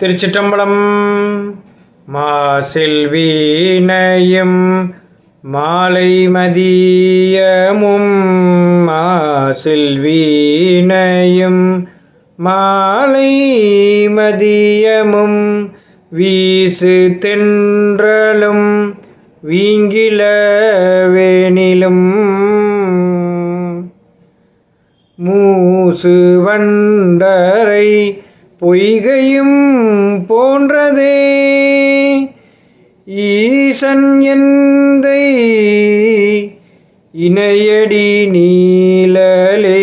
திருச்சிற்றம்பலம் மாசில் வீணையும் மாலை மதியமும் மாசில் வீணையும் மாலை மதியமும் வீசு தென்றலும் வீங்கில வேணிலும் மூசு வண்டரை பொய்கையும் போன்றதே. ஈசன் எந்தை இணையடி நீலலே.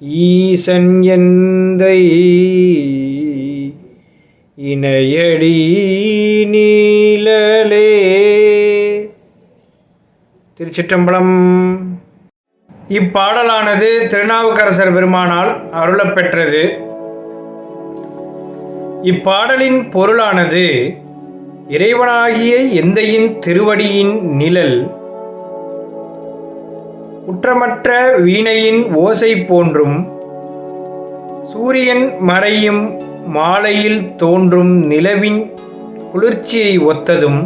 ஈசன் எந்தை இணையடி நீலலே. திருச்சிற்றம்பலம் இப்பாடலானது திருநாவுக்கரசர் பெருமானால் அருளப்பெற்றது. இப்பாடலின் பொருளானது இறைவனாகிய எந்தையின் திருவடியின் நிழல் குற்றமற்ற வீணையின் ஓசை போன்றும் சூரியன் மறையும் மாலையில் தோன்றும் நிலவின் குளிர்ச்சியை ஒத்ததும்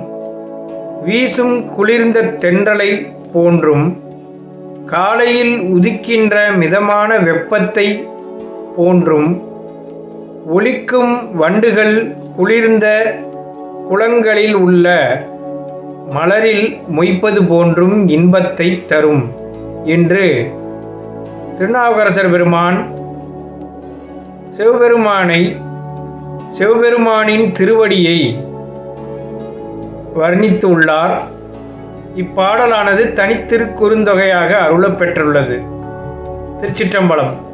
வீசும் குளிர்ந்த தென்றலை போன்றும் காலையில் உதிக்கின்ற மிதமான வெப்பத்தை போன்றும் ஒலிக்கும் வண்டுகள் குளிர்ந்த குளங்களில் உள்ள மலரில் மொய்ப்பது போன்றும் இன்பத்தை தரும் என்று திருநாவுக்கரசர் பெருமான் சிவபெருமானை சிவபெருமானின் திருவடியை வர்ணித்துள்ளார் இப்பாடலானது தனித்திருக்குறுந்தொகையாக அருளப்பெற்றுள்ளது. திருச்சிற்றம்பலம்.